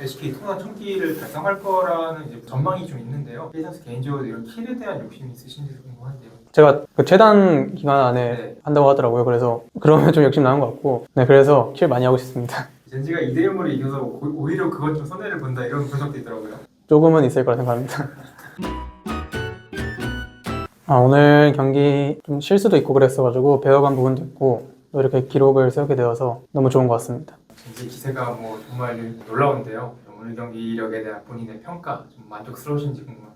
SK 통합 청기를 달성할 거라는 이제 전망이 좀 있는데요. 이 선수 개인적으로 이런 킬에 대한 욕심이 있으신지 궁금한데요. 제가 그 최단 기간 안에 네. 한다고 하더라고요. 그래서 그러면 좀 욕심 나는 것 같고, 네 그래서 킬 많이 하고 싶습니다. 젠지가 2대 0으로 이겨서 오- 오히려 그건 좀 손해를 본다 이런 분석도 있더라고요. 조금은 있을 거라 생각합니다. 아, 오늘 경기 좀 실수도 있고 그랬어가지고 배워간 부분도 있고 또 이렇게 기록을 세우게 되어서 너무 좋은 것 같습니다. 젠지 기세가 뭐 정말 놀라운데요. 오늘 경기력에 대한 본인의 평가 좀 만족스러우신지 궁금합니다.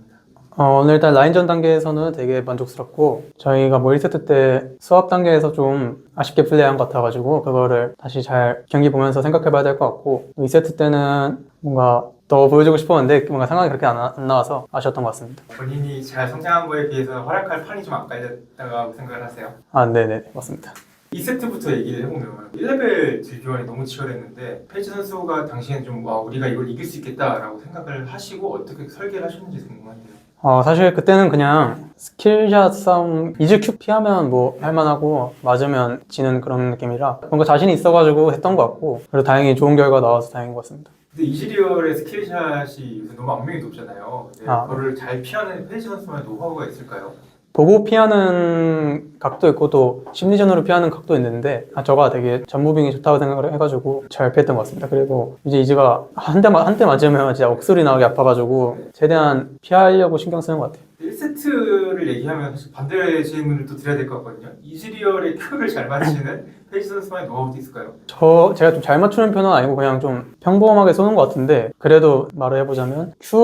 어, 오늘 일단 라인전 단계에서는 되게 만족스럽고 저희가 뭐 1세트 때 수업 단계에서 좀 아쉽게 플레이한 것 같아가지고 그거를 다시 잘 경기 보면서 생각해봐야 될 것 같고 2세트 때는 뭔가 더 보여주고 싶었는데 뭔가 상황이 그렇게 안, 나- 안 나와서 아쉬웠던 것 같습니다. 본인이 잘 성장한 거에 비해서 활약할 판이 좀 안 깔렸다고 생각을 하세요. 아, 네네 맞습니다. 2세트부터 얘기를 해보면 1레벨 딜교환이 너무 치열했는데 페이지 선수가 당시엔 좀 와, 우리가 이걸 이길 수 있겠다라고 생각을 하시고 어떻게 설계를 하셨는지 궁금한데요. 어, 사실 그때는 그냥 스킬샷 싸움, 이즈 큐 피하면 뭐 할만하고 맞으면 지는 그런 느낌이라 뭔가 자신이 있어가지고 했던 것 같고 그리고 다행히 좋은 결과 나와서 다행인 것 같습니다. 근데 이즈리얼의 스킬샷이 요새 너무 악명이 높잖아요. 네, 아. 그거를 잘 피하는 페이지 선수만의 노하우가 있을까요? 보고 피하는 각도 있고 또 심리전으로 피하는 각도 있는데 아, 저가 되게 전무빙이 좋다고 생각을 해가지고 잘 피했던 것 같습니다. 그리고 이제 이즈가 한대 한대 맞으면 진짜 억소리 나게 아파가지고 최대한 피하려고 신경 쓰는 것 같아요. 1세트를 얘기하면 사실 반대 질문을 또 드려야 될 것 같거든요. 이즈리얼의 큐를 잘 맞히는 페이지 선수만의 노하우도 있을까요? 저 제가 좀 잘 맞추는 편은 아니고 그냥 좀 평범하게 쏘는 것 같은데 그래도 말을 해보자면 큐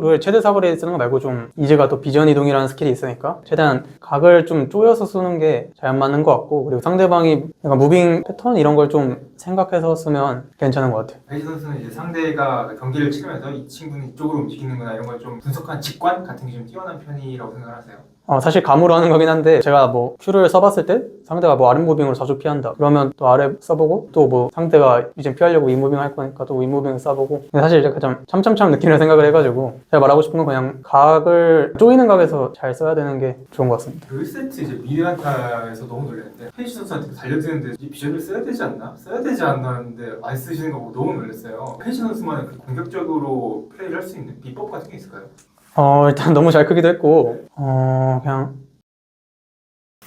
를 최대 사거리에 쓰는 거 말고 좀 이제가 또 비전 이동이라는 스킬이 있으니까 최대한 각을 좀 쪼여서 쏘는 게 잘 맞는 것 같고 그리고 상대방이 약간 무빙 패턴 이런 걸좀 생각해서 쓰면 괜찮은 것 같아요. 페이지 선수는 이제 상대가 경기를 치르면서 이 친구는 이쪽으로 움직이는구나 이런 걸 좀 분석한 직관 같은 게 좀 뛰어난 편이라고 생각하세요. 어, 사실 감으로 하는 거긴 한데 제가 뭐 큐를 써봤을 때 상대가 뭐 아랫 무빙으로 자주 피한다 그러면 또 아래 써보고 또 뭐 상대가 이제 피하려고 위 무빙 할 거니까 또위 무빙을 써보고 근데 사실 이제 좀 참참참 느낌을 생각을 해가지고 제가 말하고 싶은 건 그냥 각을 쪼이는 각에서 잘 써야 되는 게 좋은 것 같습니다 1세트 이제 미드한타에서 너무 놀랐는데 페이지 선수한테 달려드는데 이 비전을 써야 되지 않나? 써야 되지 않나 했는데 안 쓰시는 거 보고 너무 놀랐어요. 페이지 선수만의 그 공격적으로 플레이를 할 수 있는 비법 같은 게 있을까요? 어 일단 너무 잘 크기도 했고 어 그냥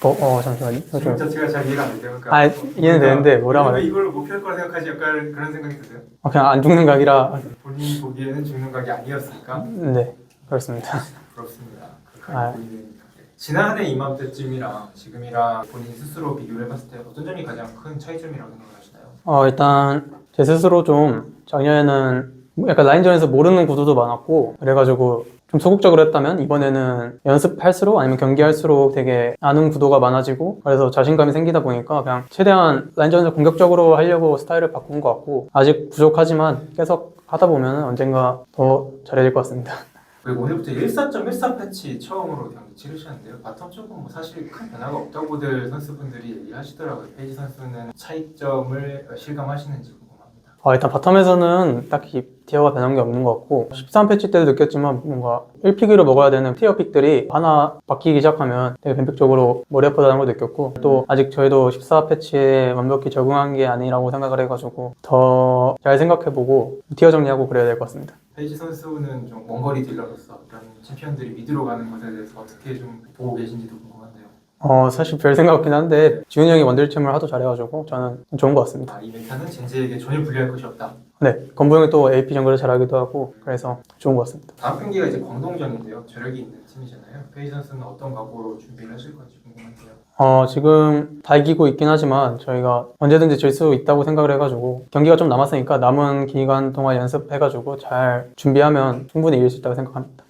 어, 어 잠시만요 질문 좀- 자체가 잘 이해가 안 돼요. 그러니까 아 이해는 되는데 뭐라 왜 말해 이걸 목표할 거라 생각하지 약간 그런 생각이 드세요? 어, 그냥 안 죽는 각이라 본인이 보기에는 죽는 각이 아니었으니까 네 그렇습니다 부럽습니다. 그 아. 각이 보이는 각에. 지난 한 해 이맘때쯤이랑 지금이랑 본인 스스로 비교를 해봤을 때 어떤 점이 가장 큰 차이점이라고 생각하시나요? 어, 일단 제 스스로 좀 작년에는 약간 라인전에서 모르는 구도도 많았고 그래가지고 좀 소극적으로 했다면 이번에는 연습할수록 아니면 경기할수록 되게 아는 구도가 많아지고 그래서 자신감이 생기다 보니까 그냥 최대한 라인전에서 공격적으로 하려고 스타일을 바꾼 것 같고 아직 부족하지만 계속 하다 보면 언젠가 더 잘해질 것 같습니다. 그리고 오늘부터 14.14 패치 처음으로 경기 치르셨는데요. 바텀 쪽은 뭐 사실 큰 변화가 없다고들 선수분들이 얘기하시더라고요. 페이지 선수는 차이점을 실감하시는지 궁금합니다. 아, 일단 바텀에서는 딱히 티어가 변한 게 없는 것 같고 13패치 때도 느꼈지만 뭔가 1픽으로 먹어야 되는 티어 픽들이 하나 바뀌기 시작하면 되게 변칙적으로 머리 아프다는 걸 느꼈고 또 아직 저희도 14패치에 완벽히 적응한 게 아니라고 생각을 해가지고 더 잘 생각해보고 티어 정리하고 그래야 될 것 같습니다. 페이지 선수는 좀 원거리 딜러로서 이런 챔피언들이 미드로 가는 것에 대해서 어떻게 좀 보고 계신지도 궁금한데요. 어, 사실 별 생각 없긴 한데 지훈이 형이 원딜챔을 하도 잘해가지고 저는 좋은 것 같습니다. 아, 이 메타는 젠지에게 전혀 불리할 것이 없다. 네, 건부 형이 또 AP 정글을 잘하기도 하고 그래서 좋은 것 같습니다. 다음 경기가 이제 광동전인데요. 저력이 있는 팀이잖아요. 페이지 선수는 어떤 각오로 준비를 하실 건지 궁금한데요. 어, 지금 다 이기고 있긴 하지만 저희가 언제든지 질 수 있다고 생각을 해가지고 경기가 좀 남았으니까 남은 기간 동안 연습해가지고 잘 준비하면 충분히 이길 수 있다고 생각합니다.